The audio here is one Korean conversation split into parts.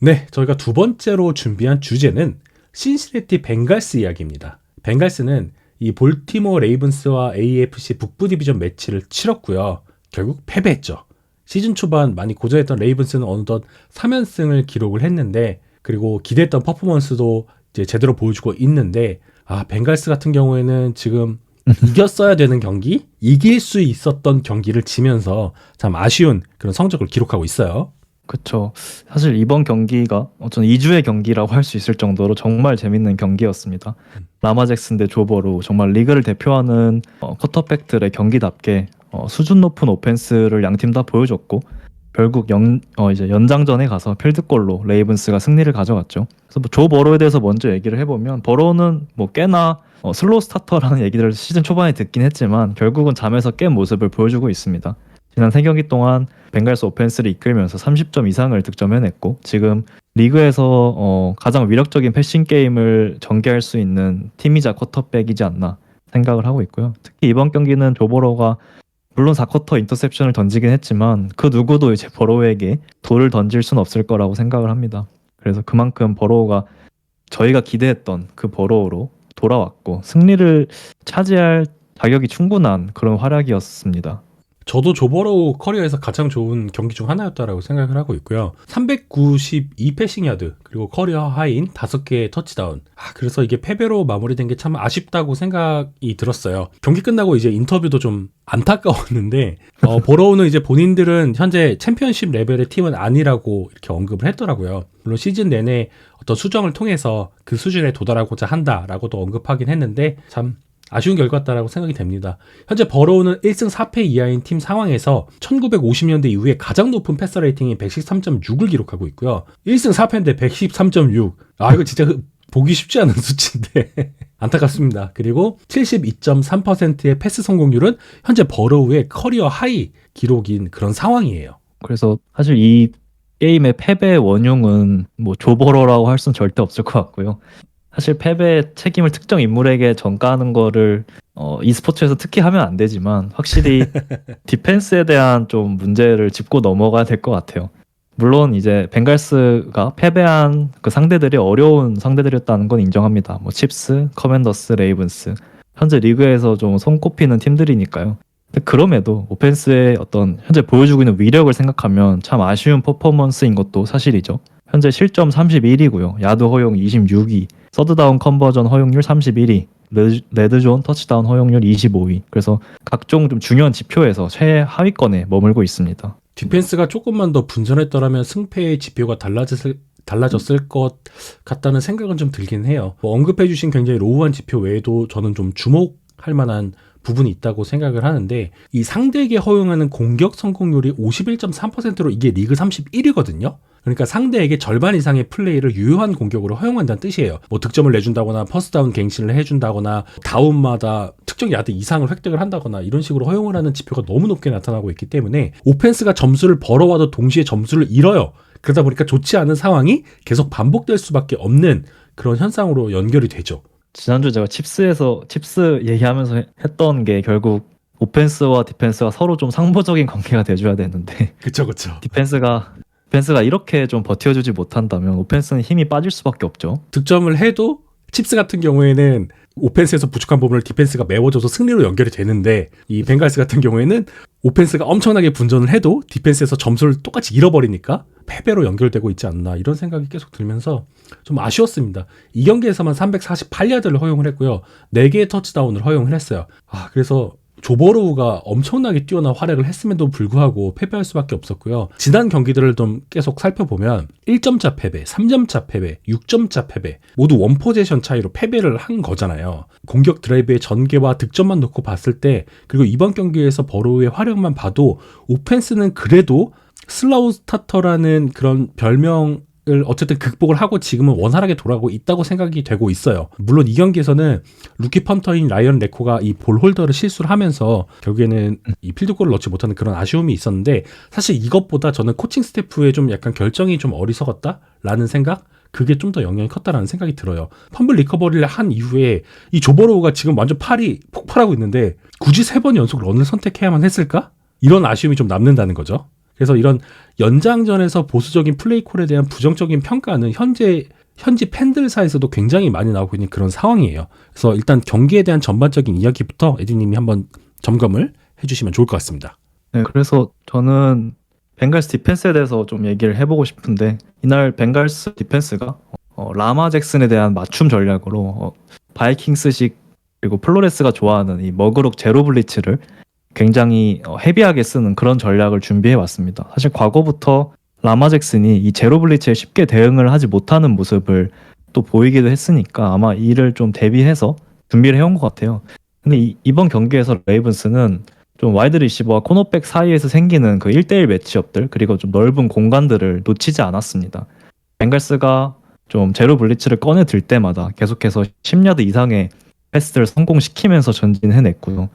네, 저희가 두 번째로 준비한 주제는 신시내티 벵갈스 이야기입니다. 벵갈스는 이 볼티모어 레이븐스와 AFC 북부 디비전 매치를 치렀고요. 결국 패배했죠. 시즌 초반 많이 고전했던 레이븐스는 어느덧 3연승을 기록을 했는데 그리고 기대했던 퍼포먼스도 이제 제대로 보여주고 있는데 아 벵갈스 같은 경우에는 지금 이겼어야 되는 경기, 이길 수 있었던 경기를 지면서 참 아쉬운 그런 성적을 기록하고 있어요. 그쵸. 사실 이번 경기가 어떤 2주의 경기라고 할 수 있을 정도로 정말 재밌는 경기였습니다. 라마 잭슨 대 조버로 정말 리그를 대표하는 어, 쿼터백들의 경기답게 어, 수준 높은 오펜스를 양 팀 다 보여줬고 결국 연, 어, 이제 연장전에 가서 필드골로 레이븐스가 승리를 가져갔죠. 그래서 뭐 조 버로에 대해서 먼저 얘기를 해보면 버로는 뭐 꽤나 어, 슬로우 스타터라는 얘기를 시즌 초반에 듣긴 했지만 결국은 잠에서 깬 모습을 보여주고 있습니다. 지난 세 경기 동안 벵갈스 오펜스를 이끌면서 30점 이상을 득점해냈고 지금 리그에서 어, 가장 위력적인 패싱 게임을 전개할 수 있는 팀이자 쿼터백이지 않나 생각을 하고 있고요. 특히 이번 경기는 조보로가 물론 4쿼터 인터셉션을 던지긴 했지만 그 누구도 이제 버로우에게 돌을 던질 수는 없을 거라고 생각을 합니다. 그래서 그만큼 버로우가 저희가 기대했던 그 버로우로 돌아왔고 승리를 차지할 자격이 충분한 그런 활약이었습니다. 저도 조버로우 커리어에서 가장 좋은 경기 중 하나였다라고 생각을 하고 있고요. 392 패싱 야드 그리고 커리어 하인 5개의 터치다운. 아, 그래서 이게 패배로 마무리된 게 참 아쉽다고 생각이 들었어요. 경기 끝나고 이제 인터뷰도 좀 안타까웠는데 어, 버로우는 이제 본인들은 현재 챔피언십 레벨의 팀은 아니라고 이렇게 언급을 했더라고요. 물론 시즌 내내 어떤 수정을 통해서 그 수준에 도달하고자 한다라고도 언급하긴 했는데 참 아쉬운 결과다라고 생각이 됩니다. 현재 버로우는 1승 4패 이하인 팀 상황에서 1950년대 이후에 가장 높은 패스 레이팅인 113.6을 기록하고 있고요. 1승 4패인데 113.6. 아, 이거 진짜 보기 쉽지 않은 수치인데. 안타깝습니다. 그리고 72.3%의 패스 성공률은 현재 버로우의 커리어 하이 기록인 그런 상황이에요. 그래서 사실 이 게임의 패배 원흉은 뭐 조버러라고 할 수는 절대 없을 것 같고요. 사실 패배 책임을 특정 인물에게 전가하는 거를 어, e스포츠에서 특히 하면 안 되지만 확실히 디펜스에 대한 좀 문제를 짚고 넘어가야 될 것 같아요. 물론 이제 벵갈스가 패배한 그 상대들이 어려운 상대들이었다는 건 인정합니다. 뭐 칩스, 커맨더스, 레이븐스 현재 리그에서 좀 손꼽히는 팀들이니까요. 근데 그럼에도 오펜스의 어떤 현재 보여주고 있는 위력을 생각하면 참 아쉬운 퍼포먼스인 것도 사실이죠. 현재 실점 31위고요. 야드 허용 26위, 서드다운 컨버전 허용률 31위, 레드존 터치다운 허용률 25위. 그래서 각종 좀 중요한 지표에서 최하위권에 머물고 있습니다. 디펜스가 조금만 더 분전했더라면 승패의 지표가 달라졌을 달라졌을 것 같다는 생각은 좀 들긴 해요. 뭐 언급해주신 굉장히 로우한 지표 외에도 저는 좀 주목할 만한 부분이 있다고 생각을 하는데 이 상대에게 허용하는 공격 성공률이 51.3%로 이게 리그 31위거든요. 그러니까 상대에게 절반 이상의 플레이를 유효한 공격으로 허용한다는 뜻이에요. 뭐 득점을 내준다거나 퍼스다운 갱신을 해준다거나 다운마다 특정 야드 이상을 획득을 한다거나 이런 식으로 허용을 하는 지표가 너무 높게 나타나고 있기 때문에 오펜스가 점수를 벌어와도 동시에 점수를 잃어요. 그러다 보니까 좋지 않은 상황이 계속 반복될 수밖에 없는 그런 현상으로 연결이 되죠. 지난주 제가 칩스에서 칩스 얘기하면서 했던 게 결국 오펜스와 디펜스가 서로 좀 상보적인 관계가 돼줘야 되는데 그쵸 그쵸 디펜스가 디펜스가 이렇게 좀 버텨주지 못한다면 오펜스는 힘이 빠질 수밖에 없죠. 득점을 해도 칩스 같은 경우에는 오펜스에서 부족한 부분을 디펜스가 메워줘서 승리로 연결이 되는데 이 벵갈스 같은 경우에는 오펜스가 엄청나게 분전을 해도 디펜스에서 점수를 똑같이 잃어버리니까 패배로 연결되고 있지 않나 이런 생각이 계속 들면서 좀 아쉬웠습니다. 이 경기에서만 348야드를 허용을 했고요. 4개의 터치다운을 허용을 했어요. 아, 그래서 조버로우가 엄청나게 뛰어난 활약을 했음에도 불구하고 패배할 수밖에 없었고요. 지난 경기들을 좀 계속 살펴보면 1점차 패배, 3점차 패배, 6점차 패배 모두 원포제션 차이로 패배를 한 거잖아요. 공격 드라이브의 전개와 득점만 놓고 봤을 때 그리고 이번 경기에서 버로우의 활약만 봐도 오펜스는 그래도 슬라우 스타터라는 그런 별명 을 어쨌든 극복을 하고 지금은 원활하게 돌아가고 있다고 생각이 되고 있어요. 물론 이 경기에서는 루키 펀터인 라이언 레코가 이 볼 홀더를 실수를 하면서 결국에는 이 필드골을 넣지 못하는 그런 아쉬움이 있었는데 사실 이것보다 저는 코칭 스태프의 좀 약간 결정이 좀 어리석었다라는 생각 그게 좀 더 영향이 컸다라는 생각이 들어요. 펌블 리커버리를 한 이후에 이 조버로우가 지금 완전 팔이 폭발하고 있는데 굳이 세 번 연속 런을 선택해야만 했을까? 이런 아쉬움이 좀 남는다는 거죠. 그래서 이런 연장전에서 보수적인 플레이콜에 대한 부정적인 평가는 현재 현지 팬들 사이에서도 굉장히 많이 나오고 있는 그런 상황이에요. 그래서 일단 경기에 대한 전반적인 이야기부터 에디님이 한번 점검을 해주시면 좋을 것 같습니다. 네, 그래서 저는 벵갈스 디펜스에 대해서 좀 얘기를 해보고 싶은데 이날 벵갈스 디펜스가 어, 라마 잭슨에 대한 맞춤 전략으로 어, 바이킹스식 그리고 플로레스가 좋아하는 이 머그룩 제로 블리츠를 굉장히 어, 헤비하게 쓰는 그런 전략을 준비해 왔습니다. 사실 과거부터 라마 잭슨이 이 제로 블리츠에 쉽게 대응을 하지 못하는 모습을 또 보이기도 했으니까 아마 이를 좀 대비해서 준비를 해온 것 같아요. 근데 이, 이번 경기에서 레이븐스는 좀 와이드 리시버와 코너백 사이에서 생기는 그 1대1 매치업들 그리고 좀 넓은 공간들을 놓치지 않았습니다. 벵갈스가 좀 제로 블리츠를 꺼내 들 때마다 계속해서 10야드 이상의 패스를 성공시키면서 전진해냈고요.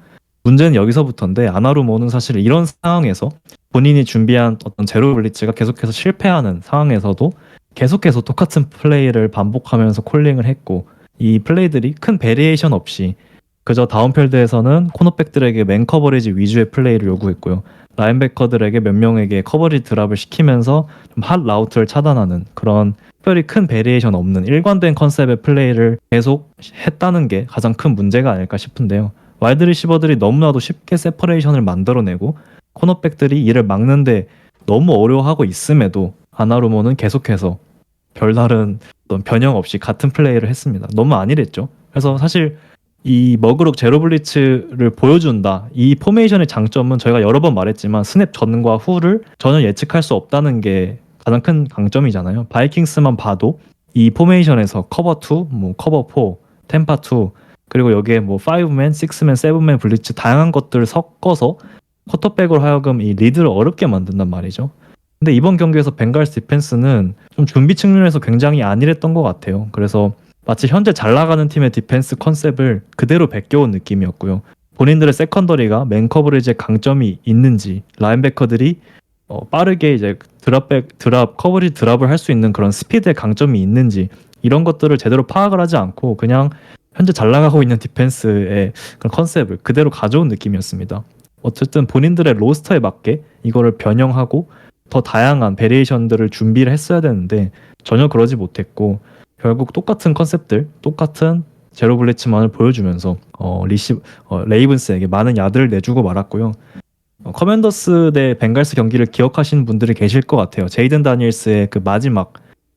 문제는 여기서부터인데 아나루모는 사실 이런 상황에서 본인이 준비한 어떤 제로 블리츠가 계속해서 실패하는 상황에서도 계속해서 똑같은 플레이를 반복하면서 콜링을 했고 이 플레이들이 큰 베리에이션 없이 그저 다운필드에서는 코너백들에게 맨 커버리지 위주의 플레이를 요구했고요. 라인베커들에게 몇 명에게 커버리지 드랍을 시키면서 좀 핫 라우트를 차단하는 그런 특별히 큰 베리에이션 없는 일관된 컨셉의 플레이를 계속 했다는 게 가장 큰 문제가 아닐까 싶은데요. 와이드 리시버들이 너무나도 쉽게 세퍼레이션을 만들어내고 코너백들이 이를 막는데 너무 어려워하고 있음에도 아나루모는 계속해서 별다른 변형 없이 같은 플레이를 했습니다. 너무 안일했죠. 그래서 사실 이 머그룩 제로 블리츠를 보여준다. 이 포메이션의 장점은 저희가 여러 번 말했지만 스냅 전과 후를 전혀 예측할 수 없다는 게 가장 큰 강점이잖아요. 바이킹스만 봐도 이 포메이션에서 커버 2, 뭐 커버 4, 템파 2 그리고 여기에 뭐 5맨, 6맨, 7맨 블리츠 다양한 것들을 섞어서 쿼터백으로 하여금 이 리드를 어렵게 만든단 말이죠. 근데 이번 경기에서 벵갈스 디펜스는 좀 준비 측면에서 굉장히 안일했던 것 같아요. 그래서 마치 현재 잘 나가는 팀의 디펜스 컨셉을 그대로 베껴온 느낌이었고요. 본인들의 세컨더리가 맨 커버리지에 강점이 있는지 라인베커들이 어, 빠르게 이제 드랍백 드랍 커버리 드랍을 할 수 있는 그런 스피드의 강점이 있는지 이런 것들을 제대로 파악을 하지 않고 그냥 현재 잘 나가고 있는 디펜스의 그런 컨셉을 그대로 가져온 느낌이었습니다. 어쨌든 본인들의 로스터에 맞게 이거를 변형하고 더 다양한 베리에이션들을 준비를 했어야 되는데 전혀 그러지 못했고 결국 똑같은 컨셉들, 똑같은 제로 블리츠만을 보여주면서 어, 리시 어, 레이븐스에게 많은 야드를 내주고 말았고요. 어, 커맨더스 대 벵갈스 경기를 기억하시는 분들이 계실 것 같아요. 제이든 다니엘스의 그 마지막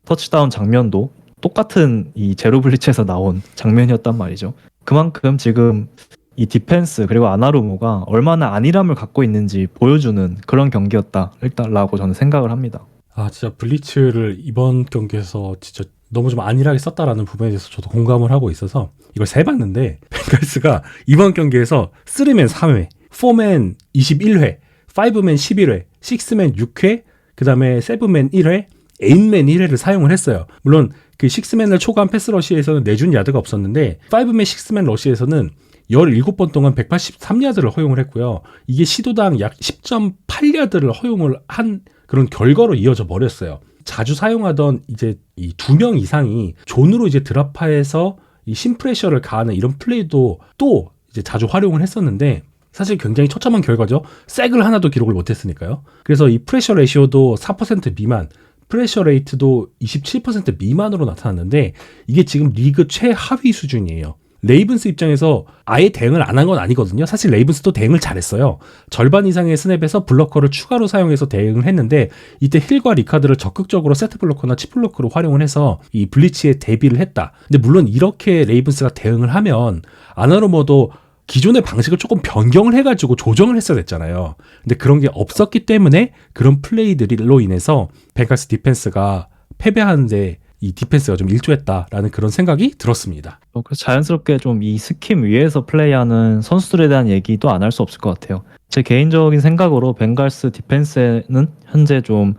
터치다운 장면도 똑같은 이 제로 블리츠에서 나온 장면이었단 말이죠. 그만큼 지금 이 디펜스 그리고 아나루모가 얼마나 안일함을 갖고 있는지 보여주는 그런 경기였다 일단라고 저는 생각을 합니다. 아 진짜 블리츠를 이번 경기에서 진짜 너무 좀 안일하게 썼다라는 부분에 대해서 저도 공감을 하고 있어서 이걸 세봤는데 벵갈스가 이번 경기에서 3맨 3회, 4맨 21회, 5맨 11회, 6맨 6회, 그 다음에 7맨 1회, 8맨 1회를 사용을 했어요. 물론 그 6맨을 초반 패스 러시에서는 내준 야드가 없었는데 5맨 6맨 러시에서는 17번 동안 183야드를 허용을 했고요. 이게 시도당 약 10.8야드를 허용을 한 그런 결과로 이어져 버렸어요. 자주 사용하던 이제 이 두 명 이상이 존으로 이제 드랍하에서 이 심프레셔를 가하는 이런 플레이도 또 이제 자주 활용을 했었는데 사실 굉장히 처참한 결과죠. 색을 하나도 기록을 못했으니까요. 그래서 이 프레셔 레시오도 4% 미만, 프레셔 레이트도 27% 미만으로 나타났는데 이게 지금 리그 최하위 수준이에요. 레이븐스 입장에서 아예 대응을 안 한 건 아니거든요. 사실 레이븐스도 대응을 잘했어요. 절반 이상의 스냅에서 블러커를 추가로 사용해서 대응을 했는데 이때 힐과 리카드를 적극적으로 세트 블러커나 칩 블러커로 활용을 해서 이 블리치에 대비를 했다. 근데 물론 이렇게 레이븐스가 대응을 하면 아나로머도 기존의 방식을 조금 변경을 해가지고 조정을 했어야 됐잖아요. 근데 그런 게 없었기 때문에 그런 플레이들로 인해서 벤카스 디펜스가 패배하는데 이 디펜스가 좀 일조했다라는 그런 생각이 들었습니다. 어, 그래서 자연스럽게 좀 이 스킴 위에서 플레이하는 선수들에 대한 얘기도 안 할 수 없을 것 같아요. 제 개인적인 생각으로 벵갈스 디펜스는 현재 좀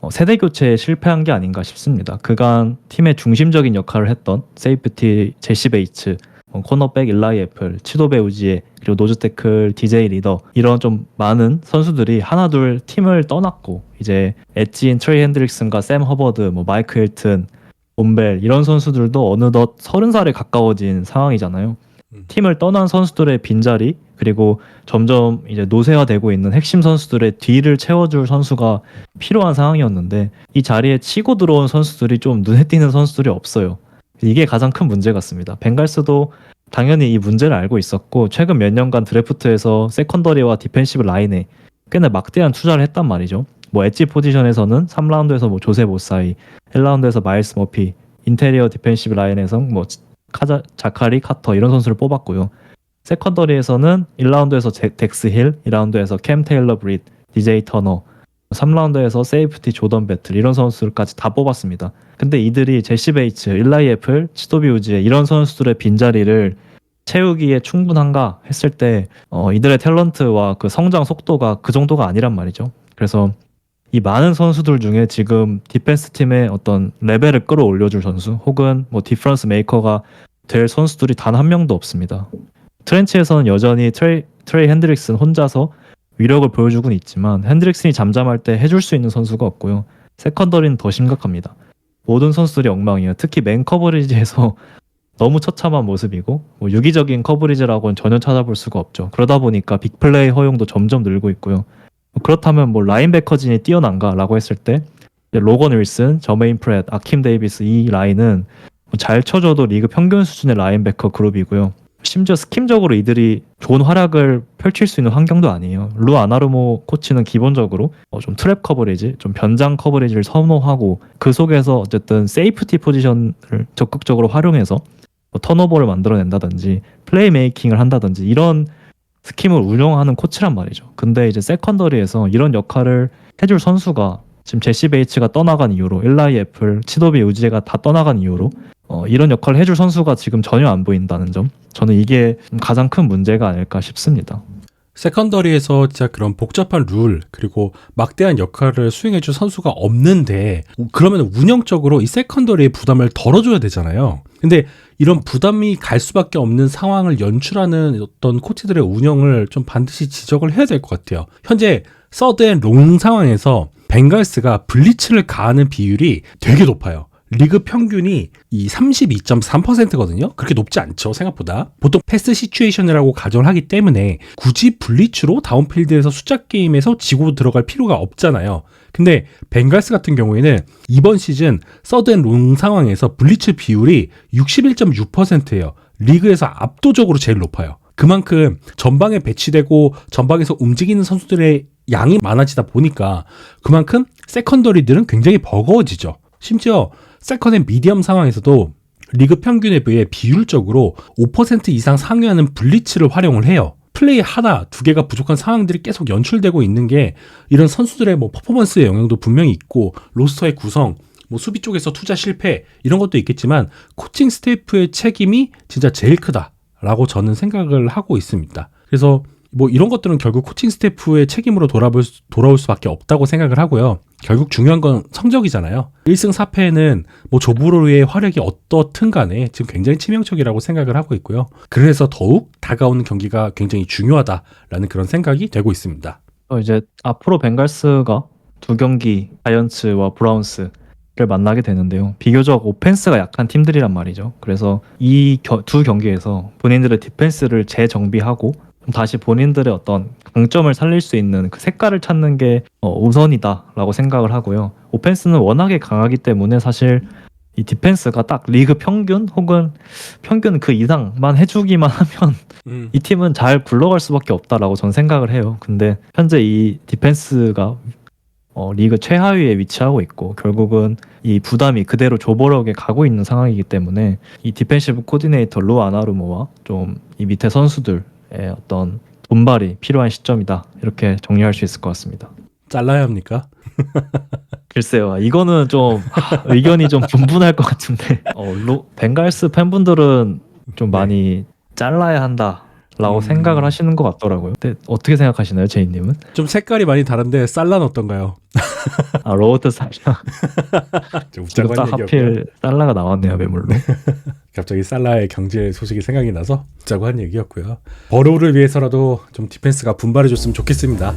어, 세대 교체에 실패한 게 아닌가 싶습니다. 그간 팀의 중심적인 역할을 했던 세이프티 제시 베이츠, 어, 코너백 일라이 애플, 치도베 우지에 그리고 노즈 태클, DJ 리더 이런 좀 많은 선수들이 하나둘 팀을 떠났고 이제 엣지인 트레이 핸드릭슨과 샘 허버드, 뭐 마이크 힐튼, 본벨 이런 선수들도 어느덧 서른 살에 가까워진 상황이잖아요. 팀을 떠난 선수들의 빈자리 그리고 점점 이제 노쇠화되고 있는 핵심 선수들의 뒤를 채워줄 선수가 필요한 상황이었는데 이 자리에 치고 들어온 선수들이 좀 눈에 띄는 선수들이 없어요. 이게 가장 큰 문제 같습니다. 벵갈스도 당연히 이 문제를 알고 있었고 최근 몇 년간 드래프트에서 세컨더리와 디펜시브 라인에 꽤나 막대한 투자를 했단 말이죠. 뭐 엣지 포지션에서는 3라운드에서 뭐 조세 모사이, 1라운드에서 마일스 머피, 인테리어 디펜시브 라인에서 뭐 카자, 자카리, 카터 이런 선수를 뽑았고요. 세컨더리에서는 1라운드에서 제- 덱스 힐, 2라운드에서 캠 테일러 브릿, DJ 터너, 3라운드에서 세이프티 조던 배틀 이런 선수들까지 다 뽑았습니다. 근데 이들이 제시 베이츠, 일라이 애플, 치도비 우지에 이런 선수들의 빈자리를 채우기에 충분한가 했을 때 어, 이들의 탤런트와 그 성장 속도가 그 정도가 아니란 말이죠. 그래서 이 많은 선수들 중에 지금 디펜스 팀의 어떤 레벨을 끌어올려줄 선수 혹은 뭐 디퍼런스 메이커가 될 선수들이 단 한 명도 없습니다. 트렌치에서는 여전히 트레이, 트레이 핸드릭슨 혼자서 위력을 보여주곤 있지만 핸드릭슨이 잠잠할 때 해줄 수 있는 선수가 없고요. 세컨더리는 더 심각합니다. 모든 선수들이 엉망이에요. 특히 맨 커버리지에서 너무 처참한 모습이고 뭐 유기적인 커버리지라고는 전혀 찾아볼 수가 없죠. 그러다 보니까 빅플레이 허용도 점점 늘고 있고요. 그렇다면 뭐 라인베커진이 뛰어난가라고 했을 때 로건 윌슨, 저메인 프렛, 아킴 데이비스 이 라인은 뭐잘 쳐줘도 리그 평균 수준의 라인베커 그룹이고요. 심지어 스킴적으로 이들이 좋은 활약을 펼칠 수 있는 환경도 아니에요. 루 아나르모 코치는 기본적으로 어, 좀 트랩 커버리지, 좀 변장 커버리지를 선호하고 그 속에서 어쨌든 세이프티 포지션을 적극적으로 활용해서 뭐 턴오버를 만들어낸다든지 플레이 메이킹을 한다든지 이런 스킴을 운영하는 코치란 말이죠. 근데 이제 세컨더리에서 이런 역할을 해줄 선수가 지금 제시 베이츠가 떠나간 이후로 일라이 애플, 치도비 우지가 다 떠나간 이후로 어, 이런 역할을 해줄 선수가 지금 전혀 안 보인다는 점 저는 이게 가장 큰 문제가 아닐까 싶습니다. 세컨더리에서 진짜 그런 복잡한 룰 그리고 막대한 역할을 수행해줄 선수가 없는데 그러면 운영적으로 이 세컨더리의 부담을 덜어줘야 되잖아요. 근데 이런 부담이 갈 수밖에 없는 상황을 연출하는 어떤 코치들의 운영을 좀 반드시 지적을 해야 될 것 같아요. 현재 서드 앤 롱 상황에서 벵갈스가 블리츠를 가하는 비율이 되게 높아요. 리그 평균이 이 32.3%거든요. 그렇게 높지 않죠, 생각보다. 보통 패스 시츄에이션이라고 가정을 하기 때문에 굳이 블리츠로 다운필드에서 숫자 게임에서 지고 들어갈 필요가 없잖아요. 근데 벵갈스 같은 경우에는 이번 시즌 서드앤롱 상황에서 블리츠 비율이 61.6%예요. 리그에서 압도적으로 제일 높아요. 그만큼 전방에 배치되고 전방에서 움직이는 선수들의 양이 많아지다 보니까 그만큼 세컨더리들은 굉장히 버거워지죠. 심지어 세컨 앤 미디엄 상황에서도 리그 평균에 비해 비율적으로 5% 이상 상회하는 블리츠를 활용을 해요. 플레이 하나, 두 개가 부족한 상황들이 계속 연출되고 있는 게 이런 선수들의 뭐 퍼포먼스의 영향도 분명히 있고 로스터의 구성, 뭐 수비 쪽에서 투자 실패 이런 것도 있겠지만 코칭 스태프의 책임이 진짜 제일 크다라고 저는 생각을 하고 있습니다. 그래서 뭐 이런 것들은 결국 코칭 스태프의 책임으로 돌아볼 수, 돌아올 수밖에 없다고 생각을 하고요. 결국 중요한 건 성적이잖아요. 1승 4패는 뭐 조브로의 화력이 어떻든 간에 지금 굉장히 치명적이라고 생각을 하고 있고요. 그래서 더욱 다가오는 경기가 굉장히 중요하다라는 그런 생각이 되고 있습니다. 어, 이제 앞으로 벵갈스가 두 경기 자이언츠와 브라운스 를 만나게 되는데요. 비교적 오펜스가 약한 팀들이란 말이죠. 그래서 이 두 경기에서 본인들의 디펜스를 재정비하고 좀 다시 본인들의 어떤 강점을 살릴 수 있는 그 색깔을 찾는 게 어, 우선이다라고 생각을 하고요. 오펜스는 워낙에 강하기 때문에 사실 이 디펜스가 딱 리그 평균 혹은 평균 그 이상만 해주기만 하면 음. 이 팀은 잘 굴러갈 수밖에 없다라고 저는 생각을 해요. 근데 현재 이 디펜스가 어, 리그 최하위에 위치하고 있고 결국은 이 부담이 그대로 조버럭에 가고 있는 상황이기 때문에 이 디펜시브 코디네이터 루 아나루모와 좀 이 밑에 선수들의 어떤 돈발이 필요한 시점이다. 이렇게 정리할 수 있을 것 같습니다. 잘라야 합니까? 글쎄요, 이거는 좀 하, 의견이 좀 분분할 것 같은데. 어, 로, 벵갈스 팬분들은 좀 많이 잘라야 한다 라고 음. 생각을 하시는 것 같더라고요. 근데 어떻게 생각하시나요, 제이님은? 좀 색깔이 많이 다른데 살란 어떤가요? 아 로버트 살라 좀 웃자고 딱 한 얘기였고요. 하필 살라가 나왔네요 매물로. 갑자기 살라의 경제 소식이 생각이 나서 웃자고 한 얘기였고요. 버로우를 위해서라도 좀 디펜스가 분발해줬으면 좋겠습니다.